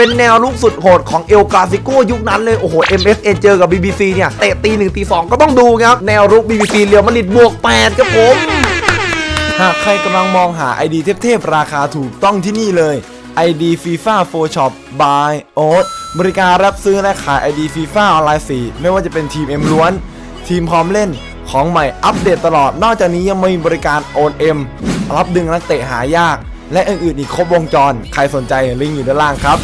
เป็นแนวลุกสุดโหดของเอลกาซิโกยุคนั้นเลย โอ้โห MSN เจอกับ BBC เนี่ยเตะตีหนึ่งตีสองก็ต้องดูครับ แนวรุก BBC เรียวมาริดบวก 8 ครับผม หากใครกำลังมองหา ID เทพๆ ราคาถูกต้องที่นี่เลย ID FIFA 4 Shop by Oat บริการรับซื้อและขาย ID FIFA ออนไลน์4ไม่ว่าจะเป็นทีม M ล้วน ทีมพร้อมเล่นของใหม่อัปเดตตลอด นอกจากนี้ยังมีบริการโอน M รับดึงนักเตะหายาก และอื่นๆอีกครบวงจร ใครสนใจลิงก์อยู่ด้านล่างครับ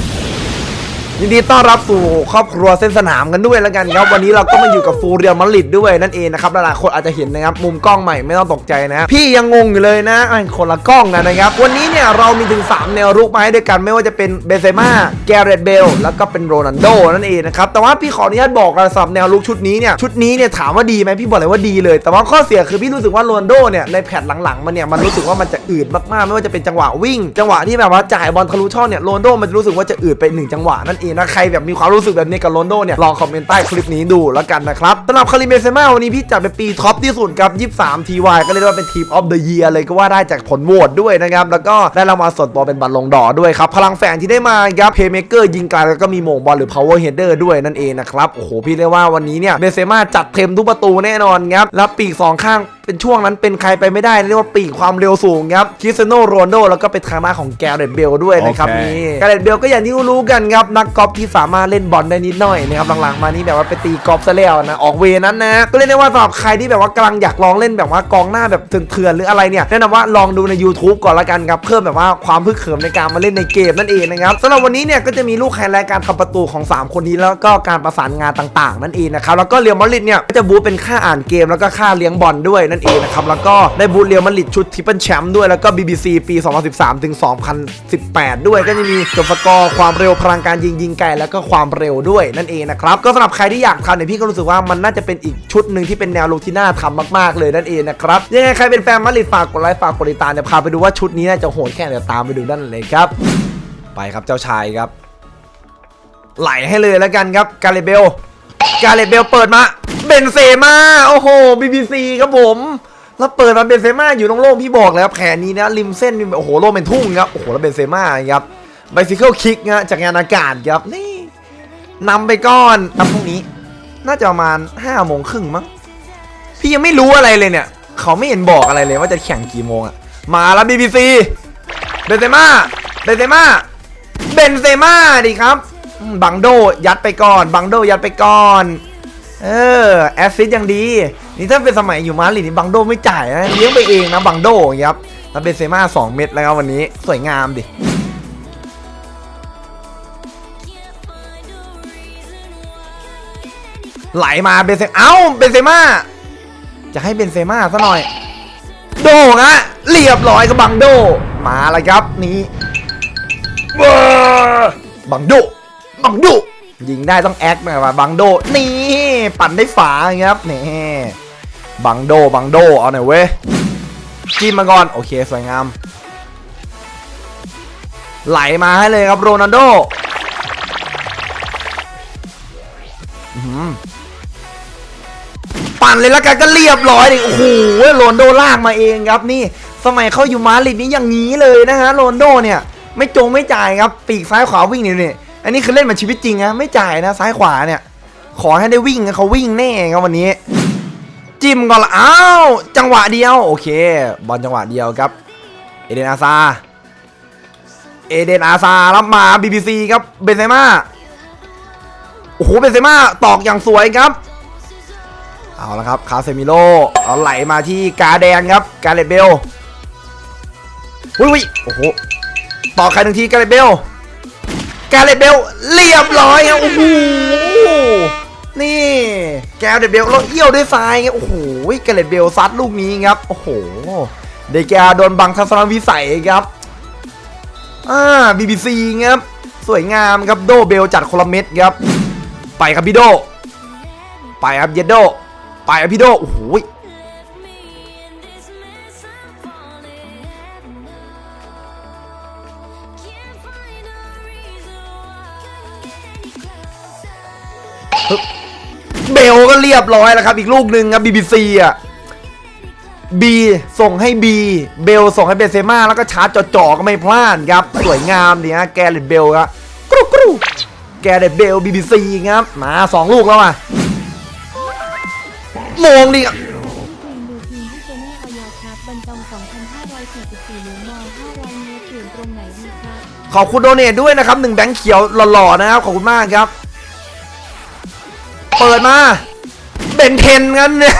ยินดีต้อนรับสู่ครอบครัวเส้นสนามกันด้วยแล้วกันครับวันนี้เราก็มาอยู่กับฟูเรียลมาริดด้วยนั่นเองนะครับหลายๆคนอาจจะเห็นนะครับมุมกล้องใหม่ไม่ต้องตกใจนะพี่ยังงงอยู่เลยนะอันคนละกล้องนะนะครับวันนี้เนี่ยเรามีถึง 3 แนวรุกมาให้ด้วยกันไม่ว่าจะเป็นเบเซม่าแกเรตเบลแล้วก็เป็นโรนัลโดนั่นเองนะครับแต่ว่าพี่ขออนุญาตบอกนสำหรับแนวรุกชุดนี้เนี่ยชุดนี้เนี่ยถามว่าดีไหมพี่บอกเลยว่าดีเลย แต่ว่าข้อเสียคือพี่รู้สึกว่าโรนัลโดเนี่ยในแพทหลังๆมันเนี่ยมันรู้สึกว่ามันจะอืดมากๆ ไม่ว่าจะเป็นจังหวะวิ่ง จังหวะที่แบบว่าจ่ายบอลทะลุช่องเนี่ยโรนัลโดมันจะรู้สึกว่าจะอืดไปหนึ่งจังหวะนั่นองนะใครแบบมีความรู้สึกแบบนี้กับโรนโดเนี่ยลองคอมเมนต์ใต้คลิปนี้ดูแล้วกันนะครับสำหรับคาริเมเซมาวันนี้พี่จัดเป็นปีท็อปที่สุดครับ 23 TY ก็เรียกว่าเป็นทีมออฟเดอะเยียร์เลยก็ว่าได้จากผลโหวตด้วยนะครับแล้วก็ได้รางวัลส่วนตัวเป็นบัตรลงดอด้วยครับพลังแฝงที่ได้มาครับเพย์เมเกอร์ยิงไกลแล้วก็มีโมงบอลหรือ power header ด้วยนั่นเองนะครับโอ้โหพี่เรียกว่าวันนี้เนี่ยเบเซมาจัดเต็มทุกประตูแน่นอนครับแล้วปีกสองข้างเป็นช่วงนั้นเป็นใครไปไม่ได้เรียกว่าปีกความเร็วสูงครับคริสเตียโนโรนลโดแล้วก็เป็นทางหน้านของแกเรตเบลด้วยนะครับโอเคนี่แกเรตเบลก็อย่างที่รู้กันครับนักกอล์ฟที่สามารถเล่นบอลได้นิดหน่อยนะครับหลังๆมานี่แบบว่าไปตีกอล์ฟซะแล้วนะออกเวนั้นนะก็เรียกได้ว่าสำหรับใครที่แบบว่ากำลังอยากลองเล่นแบบว่ากองหน้าแบบเถื่อนๆหรืออะไรเนี่ยแนะนำว่าลองดูใน YouTube ก่อนละกันครับเพิ่มแบบว่าความพึกเขิมในการมาเล่นในเกมนั่นเองนะครับสำหรับวันนี้เนี่ยก็จะมีลูกไฮไลท์การทำประตูของสามคนนี้แล้วก็การประสานงานต่าง ๆ นั่นเองนะครับแล้วก็เรียวมาดริดเนี่ยก็จะบูทเป็นค่าอ่านเกมแล้วก็ค่าเลี้ยงบอลด้วยนั่นเองนะครับแล้วก็ได้บูทเรียวมาริดชุดทิปเปิลแชมป์ด้วยแล้วก็ BBC ปี 2013 ถึง 2018 ด้วยก็จะมีจบสกอร์ความเร็วพลังการยิงยิงไกลแล้วก็ความเร็วด้วยนั่นเองนะครับก็สำหรับใครที่อยากทำเนี่ยพี่ก็รู้สึกว่ามันน่าจะเป็นอีกชุดหนึ่งที่เป็นแนวลุกที่น่าทำมากๆเลยนั่นเองนะครับยังไงใครเป็นแฟนมาริดฝากกดไลค์ฝากกดติดตามเดี๋ยวพาไปดูว่าชุดนี้น่าจะโหดแค่ไหนตามไปดูด้านเลยครับ ไปครับเจ้าชายครับ ไหลให้เลยแล้วกันครับกาเลเบล กาเลเบลเปิดมาเบนเซมาโอ้โห BBC ครับผมแล้วเปิดมาเบนเซมาอยู่ตรงโล่งพี่บอกแล้วแผนนี้นะริมเส้นนี่โอ้โหโล่งเป็นทุ่งครับโอ้โหแล้วเบนเซมาครับไบซิเคิลคิกนะจากงานอากาศครับนี่นำไปก้อนนำพรุ่งนี้ น่าจะประมาณห้าโมงครึ่งมั้งพี่ยังไม่รู้อะไรเลยเนี่ย เขาไม่เห็นบอกอะไรเลยว่าจะแข่งกี่โมงอะมาแล้ว BBC เบนเซมาเบนเซมาเบนเซมาดิครับ บังโดยัดไปก่อน บังโดยัดไปก่อน เออ แอสซิสยังดี นี่ถ้าเป็นสมัยอยู่มาดรินี่บังโดไม่จ่ายนะเลี้ยงไปเองนะบังโดครับแล้วเบนเซม่า2เม็ดแล้วครับวันนี้สวยงามดิไหลมาเบนเซเอ้าเบนเซม่าจะให้เบนเซม่าซะหน่อย โด่งะเรียบร้อยกับบังโด มาแล้วครับนี่บังโด บังโดยิงได้ต้องแอคหน่อยว่าบังโดนี่ปั่นได้ฝาครับนี่บังโดบังโดเอาหน่อยเว้ยจิ้มมาก่อนโอเคสวยงาม ไหลมาให้เลยครับโรนัลโดอปั่นเลยล้วกันก็เรียบร้อยดิโอ้โหโรนลโดลากมาเองครับนี่ สมัยเขาอยู่มาริดนี้อย่างนี้เลยนะฮะโรนลโดเนี่ย ไม่จงไม่จ่ายครับ ปีกซ้ายขวาวิ่งนี่นี่ อันนี้คือเล่นเหมาชีวิตจริงนะไม่จ่ายนะซ้ายขวาเนี่ย ขอให้ได้วิ่งเขาวิ่งแน่ครับวันนี้ จิ้มก่อนละอ้าวจังหวะเดียวโอเค บอลจังหวะเดียวครับ เอเดนอาซาเอเดนอาซารับมา BBC ครับเบนเซม่าโอ้โหเบนเซม่าตอกอย่างสวยครับ เอาละครับคาเซมิโลเอาไหลมาที่กาแดงครับกาเลตเบลอุ้ยอุ้ยโอ้โหต่อใครหนึ่งทีกาเลตเบล กเลตเบลเรียบร้อยครับโอ้โหนี่แกเลตเบลเราเอี้ยวด้วยซ้ายไงโอ้โหแกเลตเบลซัดลูกนี้ครับโอ้โหเดแกโดนบังทัศนวิสัยครับอ่า BBC ครับสวยงามครับโดเบลจัดคนละเม็ดครับ ไปครับพี่โด ไปครับเยดโด ไปครับพี่โดโอ้โห เบลก็เรียบร้อยแล้วครับ อีกลูกหนึ่งครับ BBC อะบีส่งให้บีเบลส่งให้เบเซม่าแล้วก็ชาร์จจ่อๆก็ไม่พลาดครับ สวยงามดีฮะแกเรตเบลครับกรุกรุแกเด็ดเบลบีบีซีครับมาสองลูกแล้วอะมองดีครับขอบคุณโดเนทด้วยนะครับหนึ่งแบงค์เขียวหล่อๆนะครับขอบคุณมากครับ ปิดมาเบนเทนงั้นเนี่ย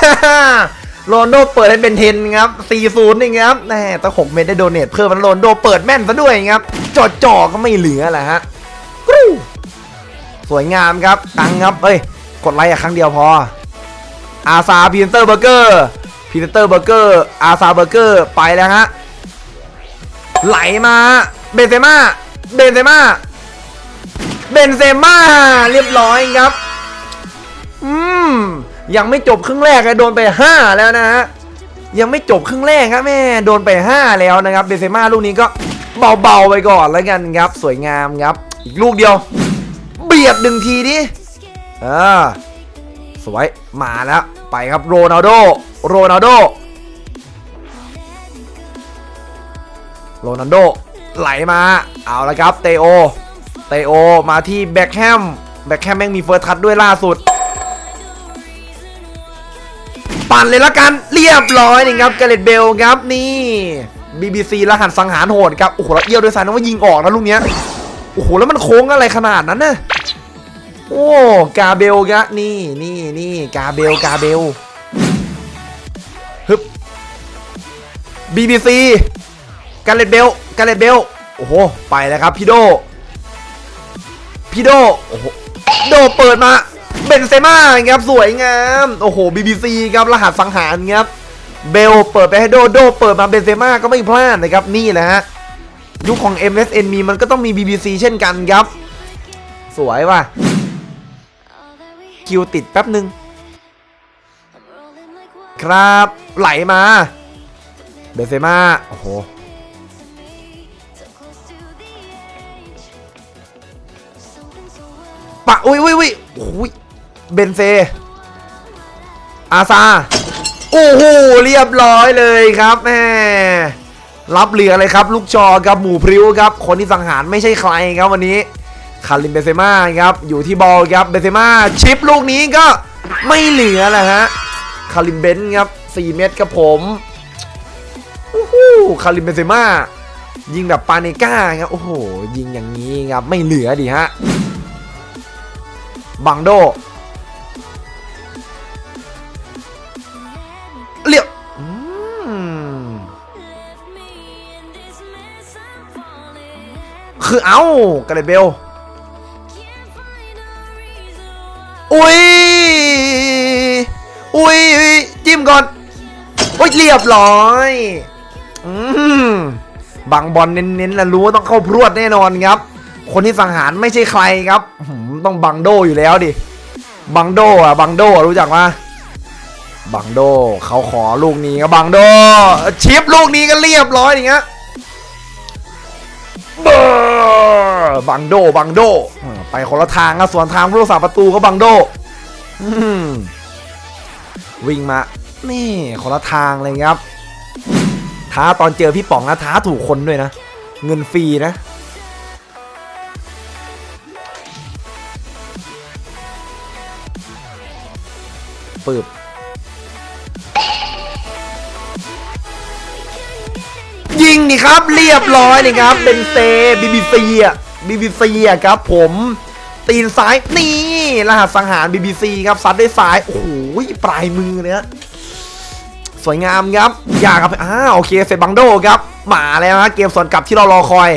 โรนโดเปิดให้เบนเทนครับ40นี่ครับแหมตั้ง6เมตรได้โดเนทเพิ่มมันโรนโดเปิดแม่นซะด้วยครับจอดจ่อก็ไม่เหลือแหละฮะกรูสวยงามครับตังครับเอ้ยกดไลค์ครั้งเดียวพออาซาพีเตอร์เบอร์เกอร์พีเตอร์เบอร์เกอร์อาซาเบอร์เกอร์ไปแล้วฮะไหลมาเบนเซม่าเบนเซม่าเบนเซม่าเรียบร้อยครับ อืมยังไม่จบครึ่งแรกนะโดนไป 5 แล้วนะฮะยังไม่จบครึ่งแรกครับแม่โดนไป 5 แล้วนะครับเบเซม่าลูกนี้ก็เบาๆไปก่อนแล้วกันครับ สวยงามครับ อีกลูกเดียว เบียดหนึ่งทีดิเออสวยมาแล้วไปครับโรนัลโดโรนัลโดโรนัลโดไหลมาเอาละครับเตโอเตโอมาที่แบ็คแฮมแบ็คแฮมแม่งมีเฟิร์สทัชด้วยล่าสุด ปั่นเลยละกันเรียบร้อยนี่ครับกาเลตเบลครับนี่ BBC รหัสสังหารโหดครับโอ้โหแล้วเอี้ยวด้วยซ้ายนะว่ายิงออกนะลูกเนี้ยโอ้โหแล้วมันโค้งอะไรขนาดนั้นนะโอ้กาเบลกะนี่นี่นี่กาเบลกาเบลฮึบ BBC กาเลตเบลกาเลตเบลโอ้โหไปแล้วครับพี่โดพี่โดโอ้โหโดเปิดมา เบนเซม่าครับสวยงามโอ้โห BBC ครับรหัสสังหารครับเบลเปิดไปให้โดโดเปิดมาเบนเซม่าก็ไม่พลาดนะครับนี่แหละฮะยุคของ MSN มีมันก็ต้องมี BBC เช่นกันครับ สวยว่ะคิวติดแป๊บหนึ่งครับไหลมา เบนเซม่าโอ้โหปะอุ้ยอุ้ยอุ้ยโอ้ย เบนเซ อาซา โอ้โห เรียบร้อยเลยครับแม่รับเหลือเลยครับ ลูกชอกับหมูพริ้วครับ คนที่สังหารไม่ใช่ใครครับวันนี้คาริมเบเซม่าครับอยู่ที่บอลครับเบเซม่าชิปลูกนี้ก็ไม่เหลือแหละฮะคาริมเบนครับ 4 เม็ดครับผมโอ้โหคาริมเบเซม่ายิงแบบปาเนก้าครับโอ้โห ยิงอย่างนี้ครับไม่เหลือดิฮะบังโด คือเอ้ากระเดเบลอุ้ยอุ้ยอุ๊ยจิ้มก่อนอุ้ยเรียบร้อยอืมบังบอลเน้นๆแล้วรู้ว่าต้องเข้าพรวดแน่นอนครับ คนที่สังหารไม่ใช่ใครครับต้องบังโดอยู่แล้วดิบังโดอะบังโดอะรู้จักปะบังโดเขาขอลูกนี้ก็บังโดชิปลูกนี้ก็เรียบร้อยอย่างเงี้ยเบอร์ บังโดบังโด ไปคนละทางอะส่วนทางผู้รักษาประตูก็บังโดวิ่งมา นี่คนละทางเลยครับ ท้าตอนเจอพี่ป๋องนะท้าถูกคนด้วยนะ เงินฟรีนะปืบ นี่ครับ เรียบร้อยนี่ครับ เป็นเซบีบีซีอะบีบีซีอะครับ ผมตีนซ้ายนี่รหัสสังหาร BBC ครับซัดด้วยซ้ายโอ้โหปลายมือเนี่ยสวยงามครับ อยากครับอ่าโอเคเซบังโดครับมาแล้วฮะเกมสวนกลับที่เรารอคอย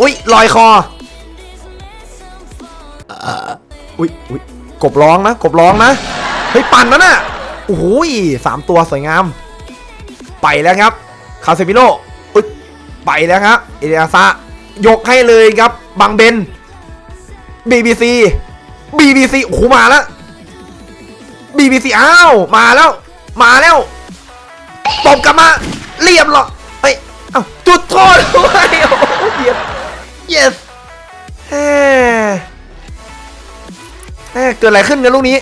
อุ้ยลอยคออุ้ยอุ้ยกบร้องนะกบร้องนะเฮ้ยปั่นนะน่ะโอ้โหสามตัวสวยงาม ไปแล้วครับ คาเซมิโล ไปแล้วครับเอเดอาซายกให้เลยครับบังเบน BBC BBC โอ้โหมาแล้ว BBC อ้าว มาแล้ว มาแล้วตบกลับมา เรียบหรอเฮ้ยเอ้าจุดโทษด้วยโอ้โห yes yes แหมแหมเกิดอะไรขึ้นกันลูกนี้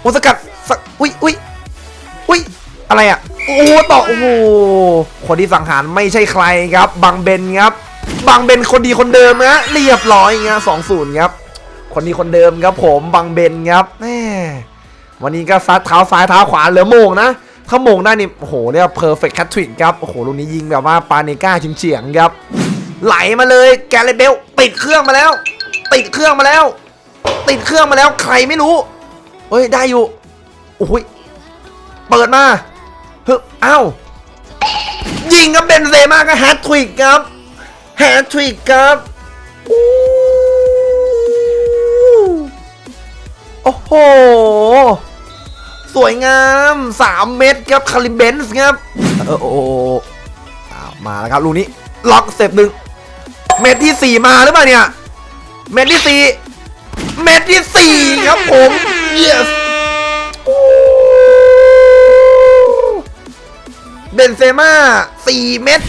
โอสกัดสกอุ้ยอุ้ยอุ้ยอะไรอะ โอ้ต่อโอ้โหคนที่สังหารไม่ใช่ใครครับ บังเบนครับบางเบนคนดีคนเดิมนะเรียบร้อยเงี้ยสองศูนย์ครับ คนดีคนเดิมครับ ผมบางเบนครับแม่วันนี้ก็ซัดเท้าซ้ายเท้าขวาเหลือโมงนะถ้าโมงได้นี่โอ้โหเนี่ยเพอร์เฟกต์แคททริกครับโอ้โหลูกนี้ยิงแบบว่าปาเนก้าเฉียงๆครับ ไหลมาเลยแกเรเบลติดเครื่องมาแล้ว ติดเครื่องมาแล้ว ติดเครื่องมาแล้วใครไม่รู้เฮ้ยได้อยู่โอ้ยเปิดมา ฮ้ยเอ้ายิงกับเบนเซม่าก็แฮตทริกครับแฮตทริกครับโอ้โห สวยงาม3เม็ดครับคาริเบนส์ครับเออโอ้โหอ้าวมาแล้วครับลูกนี้ล็อกสเต็ปหนึ่งเม็ดที่4มาหรือเปล่าเนี่ย เม็ดที่4เม็ดที่4ครับผม yes เบนเซม่า4เม็ด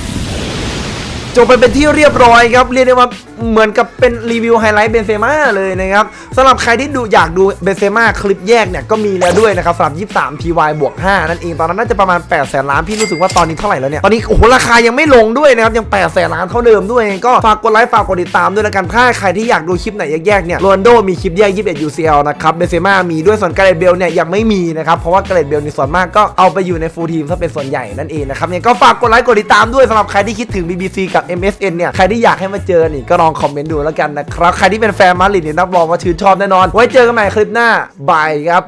จบไปเป็นที่เรียบร้อยครับ เรียกได้ว่า เหมือนกับเป็นรีวิวไฮไลท์เบนเซม่าเลยนะครับสำหรับใครที่ดูอยากดูเบนเซม่าคลิปแยกเนี่ยก็มีแล้วด้วยนะครับสำหรับ 23 TY บวก 5 นั่นเองตอนนั้นน่าจะประมาณ8แสนล้านพี่รู้สึกว่าตอนนี้เท่าไหร่แล้วเนี่ยตอนนี้โอ้โหราคายังไม่ลงด้วยนะครับยัง8แสนล้านเท่าเดิมด้วยก็ฝากกดไลค์ฝากกดติดตามด้วยละกันถ้าใครที่อยากดูคลิปไหนแยกๆเนี่ยโรนโดมีคลิปแยก 21 UCL นะครับเบนเซม่ามีด้วยส่วนกาเรตเบลเนี่ยยังไม่มีนะครับเพราะว่ากาเรตเบลในส่วนมากก็เอาไปอยู่ในฟูลทีมซะเป็นส่วนใหญ่นั่นเองนะครับเนี่ยก็ฝากกดไลค์กดติดตามด้วยสำหรับใครที่คิดถึง BBC กับ MSN เนี่ยใครที่อยากให้มาเจอนี่ก็ลองคอมเมนต์ดูแล้วกันนะครับ ใครที่เป็นแฟนมาดริดเนี่ยรับรองว่าชื่นชอบแน่นอน ไว้เจอกันใหม่คลิปหน้าบายครับ